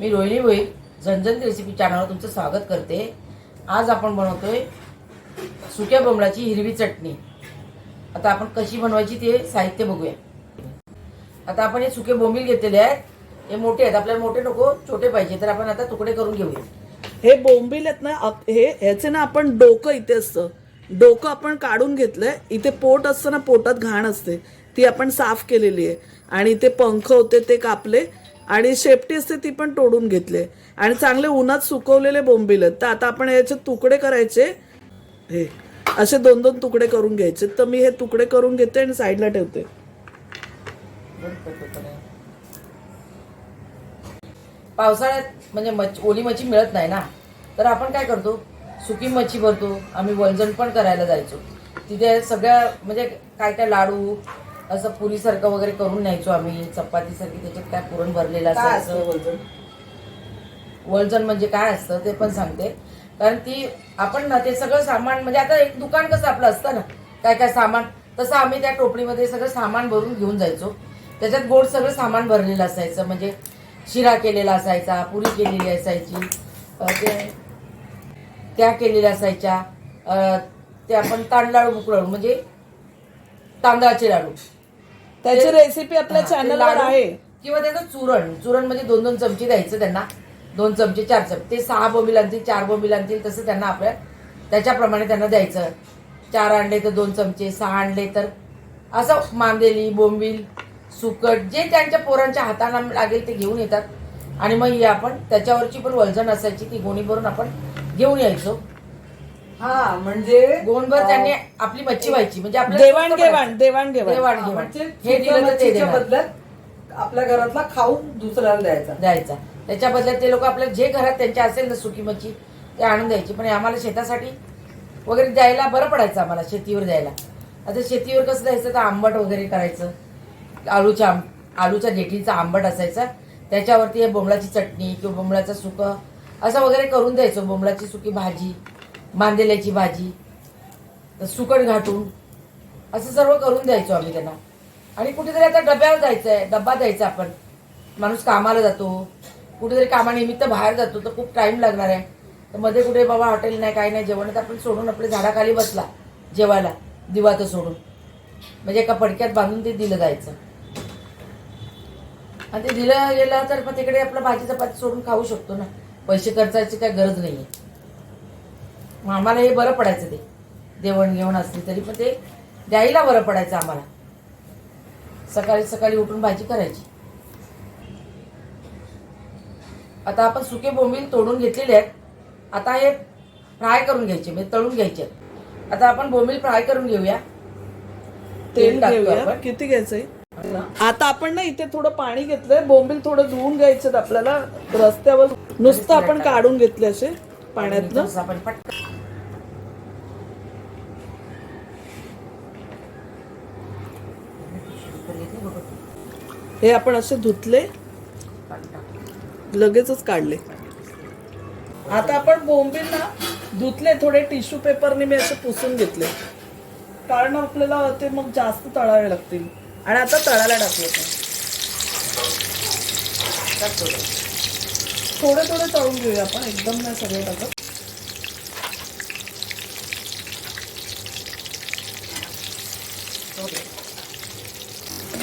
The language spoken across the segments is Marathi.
मी रोहिणी भोई झणझणती रेसिपी चॅनलवर तुमचं स्वागत करते. आज आपण बनवतोय सुक्या बोंबलाची हिरवी चटणी. आता आपण कशी बनवायची ते साहित्य बघूया. आता आपण हे सुके बोंबील घेतलेले आहेत. हे मोठे आहेत. आपल्याला मोठे नको छोटे पाहिजे. तर आपण आता तुकडे करून घेऊया. हे बोंबील आहेत ना हे ह्याचे ना आपण डोकं इथे असतं. डोकं आपण काढून घेतलंय. इथे पोट असतं ना पोटात घाण असते. ती आपण साफ केलेली आहे. आणि इथे पंख होते ते कापले. आणि शेपटी असते ती पण तोडून घेतले. आणि चांगले उन्हात सुकवलेले बोंबील तर आता आपण याचे तुकडे करायचे. हे असे दोन दोन तुकडे करून घ्यायचे. तर मी हे तुकडे करून घेते आणि साईडला ठेवते. पावसाळ्यात म्हणजे मच्छी ओली मच्छी मिळत नाही ना? तर आपण काय करतो? सुकी मच्छी भरतो. आम्ही वंजन पण करायला जायचो. तिथे सगळ्या म्हणजे काय काय लाडू असं पुरीसारखं वगैरे करून न्यायचो आम्ही. चपातीसारखी त्याच्यात काय पुरण भरलेलं असायचं वळजण म्हणजे काय असतं ते पण सांगते. कारण ती आपण ना ते सगळं सामान म्हणजे आता एक दुकान कसं आपलं असतं ना काय काय सामान तसं आम्ही त्या टोपलीमध्ये सगळं सामान भरून घेऊन जायचो. त्याच्यात गोड सगळं सामान भरलेलं असायचं म्हणजे शिरा केलेला असायचा पुरी केलेली असायची ते त्या केलेल्या असायच्या ते आपण तांदलाडू बुकलाडू म्हणजे तांदळाचे लाडू. त्याची रेसिपी आपल्या चॅनलवर लाडू आहे. किंवा त्याचं चुरण चुरण म्हणजे दोन दोन चमचे द्यायचं त्यांना. दोन चमचे चार चमचे. ते सहा बोंबील आणतील चार बोंबील आणतील तसं त्यांना आपल्या त्याच्याप्रमाणे त्यांना द्यायचं. चार आणले तर दोन चमचे सहा आणले तर असं मांदेली बोंबील सुकट जे त्यांच्या पोरांच्या हाताला लागेल ते घेऊन येतात. आणि मग ही आपण त्याच्यावरची पण वलजण असायची ती गोणी भरून आपण घेऊन यायचो. हा म्हणजे गोणभर अं, त्यांनी आपली मच्छी व्हायची. म्हणजे आपल्याला देवाणघेवाण देवाणघेवाण देवाणघेवाण म्हणजे हे दिलं तर ते मच्छीच्या देणार. बदल्यात आपल्या घरातला खाऊन दुसऱ्याला द्यायचा. द्यायचा. त्याच्या बदल्यात ते लोक आपल्या जे घरात त्यांच्या असेल ना सुकी मच्छी ते आणून द्यायची. पण हे आम्हाला शेतासाठी वगैरे द्यायला बरं पडायचं आम्हाला शेतीवर द्यायला. आता शेतीवर कसं द्यायचं? तर आंबट वगैरे करायचं. आलूच्या आंब आलूच्या देठीचा आंबट असायचा. त्याच्यावरती हे बोंबलाची चटणी किंवा बोंबलाचं सुकं असं वगैरे करून द्यायचो. बोंबलाची सुकी भाजी मांदेल्याची भाजी सुकट घाटून असं सर्व करून द्यायचो आम्ही त्यांना. आणि कुठेतरी आता डब्यावर जायचं आहे डब्बा द्यायचा आपण. माणूस कामाला जातो कुठेतरी कामानिमित्त बाहेर जातो तर खूप टाईम लागणार आहे. तर मध्ये कुठे बाबा हॉटेल नाही काही नाही जेवण तर आपण सोडून आपल्या झाडाखाली बसला जेवायला दिवात सोडून. म्हणजे एका पडक्यात बांधून ते दिलं जायचं. आणि ते दिलं गेलं तर मग तिकडे आपलं भाजी चपाती सोडून खाऊ शकतो ना. पैसे खर्चायची काय गरज नाही आहे मग आम्हाला हे बरं पडायचं ते. देवण घेऊन असली तरी पण ते द्यायला बरं पडायचं आम्हाला. सकाळी सकाळी उठून भाजी करायची. आता आपण सुके बोंबील तोडून घेतलेले आहेत. आता हे फ्राय करून घ्यायचे म्हणजे तळून घ्यायचे. आता आपण बोंबील फ्राय करून घेऊया. तेल आपण. किती घ्यायचंय? आता आपण ना इथे थोडं पाणी घेतलंय. बोंबील थोडं धुवून घ्यायचं आपल्याला. रस्त्यावर नुसतं आपण काढून घेतले असे आपण पटकन हे आपण असे धुतले. लगेचच काढले. आता आपण बोंबींना धुतले थोडे टिश्यू पेपरने मी असे पुसून घेतले. कारण आपल्याला ते मग जास्त तळावे लागतील. आणि आता तळायला टाकले थोडे थोडे तळून घेऊया आपण. एकदम नाही सगळे टाकत.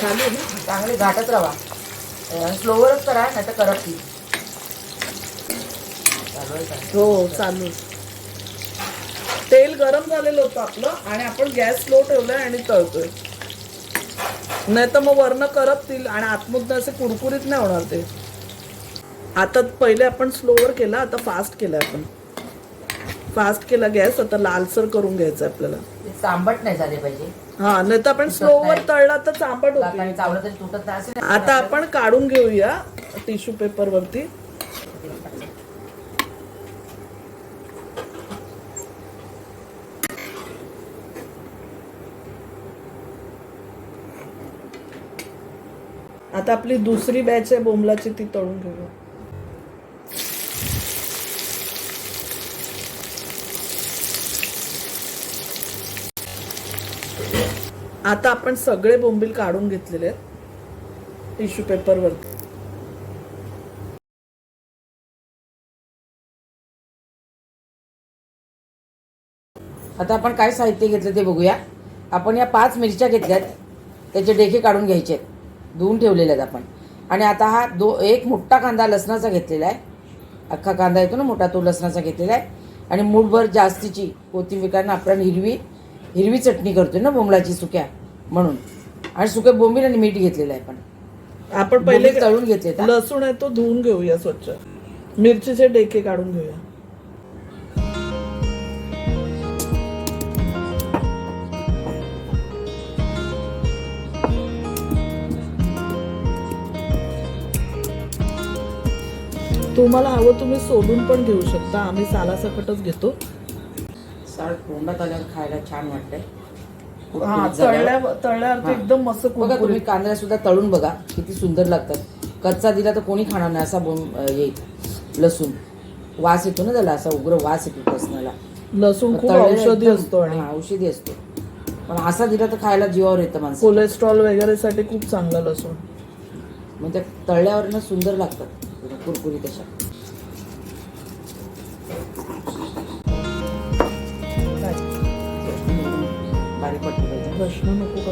झाले ना? चांगले घाटत राहा. स्लोवरच करा नाही तर करत ती हो चालू तेल गरम झालेलं होतं आपलं आणि आपण गॅस स्लो ठेवलाय आणि तळतोय. नाही तर मग वरनं करपतील आणि आतमधनं असे कुरकुरीत नाही होणार ते. आता पहिले आपण स्लोवर केला आता फास्ट केलं आपण. फास्ट केला गॅस आता लालसर करून घ्यायचं आपल्याला. ते चांबट नाही झाले पाहिजे. हा नाही तर आपण स्लोवर तळला तर चांबट होती आणि चावलं तरी तुटत नाही. असे आता आपण काढून घेऊया टिश्यू पेपर वरती. आता आपली दुसरी बॅच आहे बोमलाची ती तळून घेऊया. आता आपण सगळे बोंबील काढून घेतलेले आहेत. टिश्यू पेपरवर आता आपण काय साहित्य घेतलं ते बघूया. आपण या पाच मिरच्या घेतल्यात. त्याचे डेके काढून घ्यायचे आहेत. धुवून ठेवलेले आहेत आपण. आणि आता हा दो एक मोठा कांदा लसणाचा घेतलेला आहे. अख्खा कांदा येतो ना मोठा तो लसणाचा घेतलेला आहे. आणि मूठभर जास्तीची कोथिंबीर कारण आपण हिरवी हिरवी चटणी करतोय ना बोंबलाची सुक्या म्हणून. आणि सुक्या बोंबील आणि मीठ घेतलेलं आहे आपण आपण पहिले तळून घेतले लसूण आहे तो धुवून घेऊया स्वच्छ. मिरचीचे डेके काढून घेऊया. तुम्हाला हवं तुम्ही सोलून पण घेऊ शकता. आम्ही सालासकटच घेतो. साळ तोंडात आल्यावर खायला छान वाटतंय. हा. तळल्या तळल्यावर ते. एकदम मस्त बघा तुम्ही कुरकुरीत. कांदा सुद्धा तळून बघा किती सुंदर लागतात. कच्चा दिला तर कोणी खाणार नाही असा बोंब येईल लसूण. वास येतो ना त्याला असा उग्र वास येतो लसणाला लसूण खूप औषधी असतो आणि हा, औषधी असतो. पण असा दिला तर खायला जीवावर येतं माणसं कोलेस्ट्रॉल वगैरे साठी खूप चांगला लसूण. त्या तळल्यावर ना सुंदर लागतात. कुरकुरीत अशा. प्रश्न नको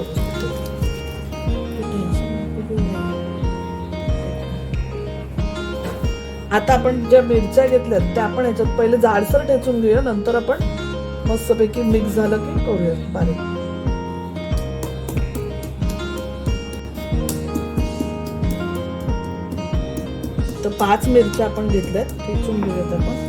आता आपण ज्या मिरच्या घेतल्यात त्या आपण याच्यात पहिले जाडसर ठेचून घेऊया नंतर आपण मस्तपैकी मिक्स झालं की करूया बारीक. तर पाच मिरच्या आपण घेतल्यात ठेचून घेऊयात आपण.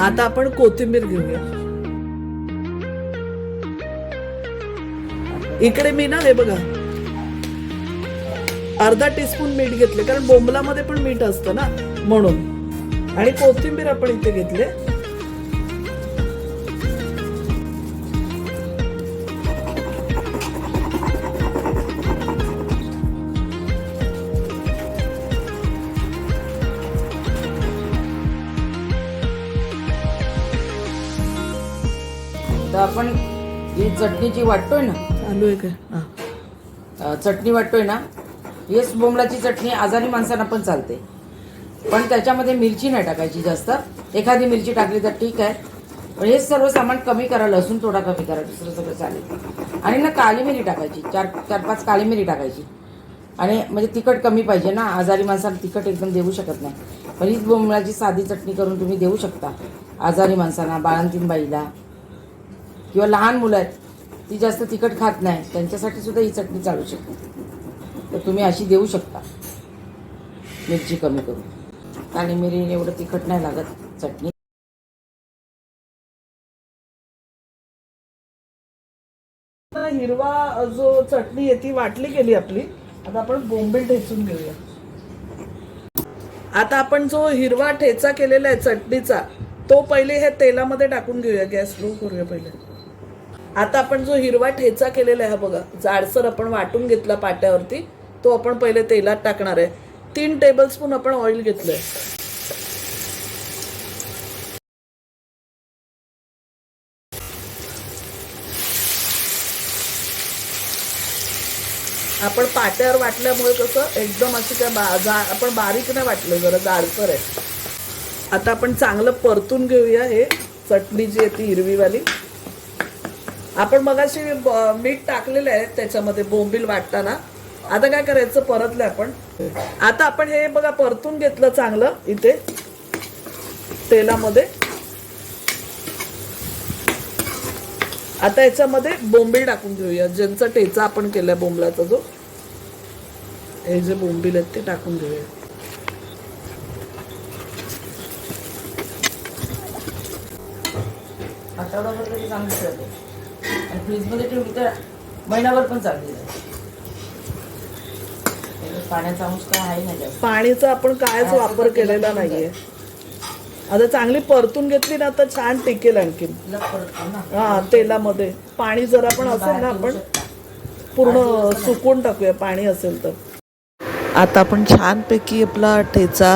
आता आपण कोथिंबीर घेऊया. इकडे मी ना हे बघा. अर्धा टीस्पून मीठ घेतले कारण बोंबलामध्ये पण मीठ असतं ना म्हणून. आणि कोथिंबीर आपण इथे घेतले. आपण ही चटणी जी वाटतोय ना? चालू आहे हा. अ, चटणी वाटतोय ना? हेच बोंबलाची चटणी आजारी माणसांना पण चालते. पण त्याच्यामध्ये मिरची नाही टाकायची जास्त. एखादी मिरची टाकली तर ठीक आहे. पण हेच सर्व सामान कमी करा लसूण थोडा कमी करा दुसरं सगळं चालेल. आणि ना काली मिरी टाकायची चार चार पाच काली मिरी टाकायची. आणि म्हणजे तिखट कमी पाहिजे ना? आजारी माणसाला तिखट एकदम देऊ शकत नाही. पण हीच बोंबलाची साधी चटणी करून तुम्ही देऊ शकता. आजारी माणसांना बाळंतीन बाईला किंवा लहान मुलं आहेत ती जास्त तिखट खात नाही त्यांच्यासाठी सुद्धा ही चटणी चालू शकते. तर तुम्ही अशी देऊ शकता. मिरची कमी करून. काली मिरी एवढं तिखट नाही लागत चटणी. हिरवा जो चटणी आहे ती वाटली गेली आपली. आता आपण बोंबील ठेचून घेऊया. आता आपण जो हिरवा ठेचा केलेला आहे चटणीचा तो पहिले हे तेलामध्ये टाकून घेऊया. गॅस लो करूया पहिले. आता आपण जो हिरवा ठेचा केलेला आहे हा बघा जाडसर आपण वाटून घेतला पाट्यावरती तो आपण पहिले तेलात टाकणार आहे. तीन टेबलस्पून आपण ऑइल घेतलंय. आपण पाट्यावर वाटल्यामुळे कसं एकदम अशी काय बा जा आपण बारीक नाही वाटलं जरा जाडसर आहे. आता आपण चांगलं परतून घेऊया हे चटणी जी आहे ती हिरवीवाली. आपण मगाशी मीठ टाकलेलं आहे त्याच्यामध्ये बोंबील वाटताना. आता काय करायचं? परतलं आपण. आता आपण हे बघा परतून घेतलं चांगलं इथे तेलामध्ये. आता याच्यामध्ये बोंबील टाकून घेऊया. ज्यांचा टेचा आपण केलाय बोंबलाचा जो हे जे बोंबील आहेत ते टाकून घेऊया. आठवडाभर तरी चांगली आणि फ्रीजमध्ये ठेवली तर महिनाभर पण चालते त्याच्यात पाण्याचा अंश काय आहे नाही जास्त. पाणीचा आपण कायच वापर केलेला नाहीये. आता चांगली परतून घेतली ना तर छान टिकेल आणखीन. तिला परत ना. हा तेलामध्ये. पाणी जर आपण असेल ना आपण. पूर्ण सुकून टाकूया पाणी असेल तर. आता आपण छानपैकी आपला ठेचा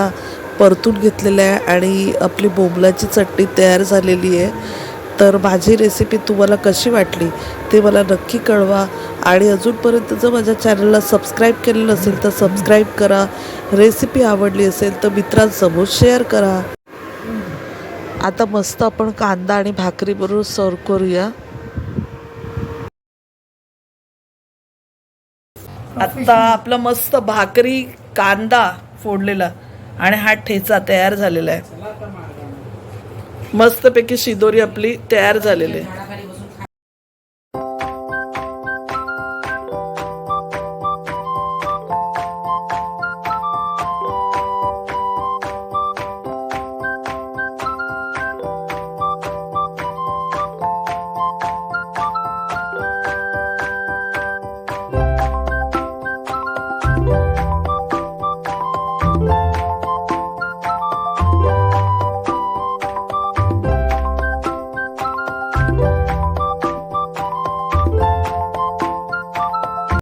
परतून घेतलेला आहे आणि आपली बोंबलाची चटणी तयार झालेली आहे. तर माझी रेसिपी तुम्हाला कशी वाटली ते मला नक्की कळवा. आणि अजूनपर्यंत जर माझ्या चॅनलला सबस्क्राईब केलेलं असेल तर सबस्क्राईब करा. रेसिपी आवडली असेल तर मित्रांसमोर शेअर करा. आता मस्त आपण कांदा आणि भाकरीबरोबर सर्व करूया. आता आपलं मस्त भाकरी कांदा फोडलेला आणि हा ठेचा तयार झालेला आहे. मस्तपैकी शिदोरी आपली तयार झालेली आहे.